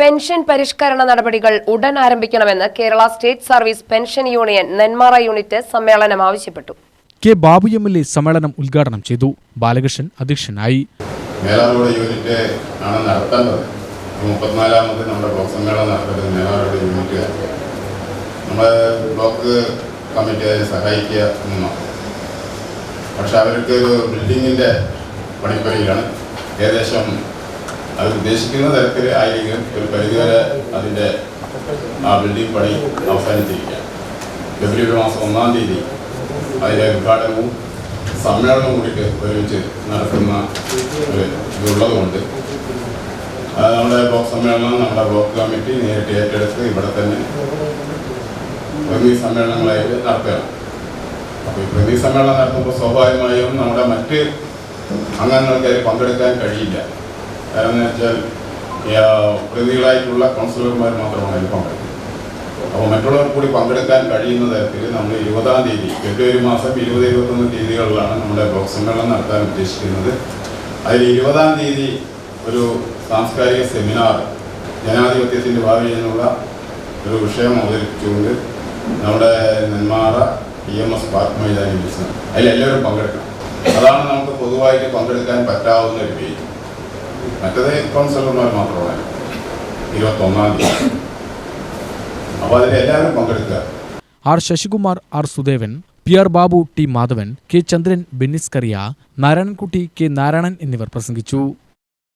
Pension പരിഷ്കരണ നടപടികൾ ഉടൻ ആരംഭിക്കണമെന്ന് Kerala state service pension union Nenmara unit സമ്മേളനം ആവശ്യപ്പെട്ടു. K Babu M L A സമ്മേളനം ഉദ്ഘാടനം ചെയ്തു. ബാലകൃഷ്ണൻ അധ്യക്ഷനായി. മേലാറോഡ് യൂണിറ്റ് ആണ് നടത്തേണ്ടത്. മുപ്പത്തിനാലാമത് നമ്മുടെ ബ്ലോക്ക് സമ്മേളനം നടത്തേണ്ടത് മേലാറോഡ് യൂണിറ്റ് നമ്മുടെ ബ്ലോക്ക് കമ്മിറ്റി അതിനെ സഹായിക്കുക എന്നാണ് പക്ഷെ അവർക്ക് ഒരു ബിൽഡിങ്ങിന്റെ പണിപ്പണിയിലാണ് ഏകദേശം അവർ ഉദ്ദേശിക്കുന്ന തരത്തിൽ ആയിരിക്കും ഒരു പരിധിവരെ അതിന്റെ ആ ബിൽഡിംഗ് പണി അവസാനിച്ചിരിക്കുക. ഫെബ്രുവരി മാസം ഒന്നാം തീയതി അതിന്റെ ഉദ്ഘാടനവും സമ്മേളനവും കൂടിയിട്ട് ഒരുമിച്ച് നടത്തുന്ന ഒരു ഇതുള്ളതുകൊണ്ട് അത് നമ്മുടെ ബ്ലോക്ക് സമ്മേളനം നമ്മുടെ ബ്ലോക്ക് കമ്മിറ്റി നേരിട്ട് ഏറ്റെടുത്ത് ഇവിടെ തന്നെ പ്രതി സമ്മേളനങ്ങളായിട്ട് നടത്തുകയാണ്. അപ്പോൾ ഈ പ്രതി സമ്മേളനം നടത്തുമ്പോൾ സ്വാഭാവികമായും നമ്മുടെ മറ്റ് അംഗങ്ങൾക്ക് പങ്കെടുക്കാൻ കഴിയില്ല. കാരണം വെച്ചാൽ പ്രതികളായിട്ടുള്ള കൗൺസിലർമാർ മാത്രമാണ് അതിൽ പങ്കെടുക്കുന്നത്. അപ്പോൾ മറ്റുള്ളവർ കൂടി പങ്കെടുക്കാൻ കഴിയുന്ന തരത്തിൽ നമ്മൾ ഇരുപതാം തീയതി ഫെബ്രുവരി മാസം ഇരുപത് ഇരുപത്തൊന്ന് തീയതികളിലാണ് നമ്മുടെ ബ്ലോക്ക് സമ്മേളനം നടത്താൻ ഉദ്ദേശിക്കുന്നത്. അതിൽ ഇരുപതാം തീയതി ഒരു സാംസ്കാരിക സെമിനാർ ജനാധിപത്യത്തിന്റെ ഭാവി എന്നുള്ള ഒരു വിഷയം അവതരിപ്പിച്ചുകൊണ്ട് നമ്മുടെ Nenmara P M S park മൈതാനി business അതിലെല്ലാവരും പങ്കെടുക്കണം. അതാണ് നമുക്ക് പൊതുവായിട്ട് പങ്കെടുക്കാൻ പറ്റാവുന്ന ഒരു പേര്. മറ്റത് കൗൺസിലർമാർ മാത്രമാണ്. ഇരുപത്തൊന്നാം തീയതി. അപ്പോൾ അതിൽ എല്ലാവരും പങ്കെടുക്കുക. R Sasikumar R Sudevan P R Babu T Madhavan K Chandran Bennis Kariya Narayanankutty K Narayanan എന്നിവർ പ്രസംഗിച്ചു.